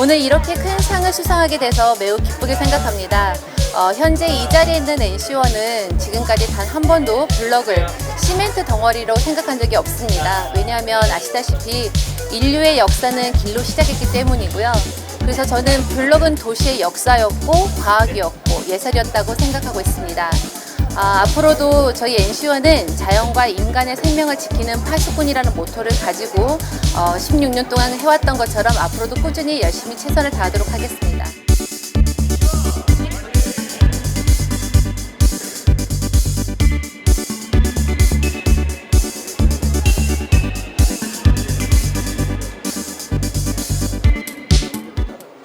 오늘 이렇게 큰 상을 수상하게 돼서 매우 기쁘게 생각합니다. 어, 현재 이 자리에 있는 NC원은 지금까지 단 한 번도 블럭을 시멘트 덩어리로 생각한 적이 없습니다. 왜냐하면 아시다시피 인류의 역사는 길로 시작했기 때문이고요. 그래서 저는 블럭은 도시의 역사였고 과학이었고 예술이었다고 생각하고 있습니다. 아, 앞으로도 저희 NC원은 자연과 인간의 생명을 지키는 파수꾼이라는 모토를 가지고 어, 16년 동안 해왔던 것처럼 앞으로도 꾸준히 열심히 최선을 다하도록 하겠습니다.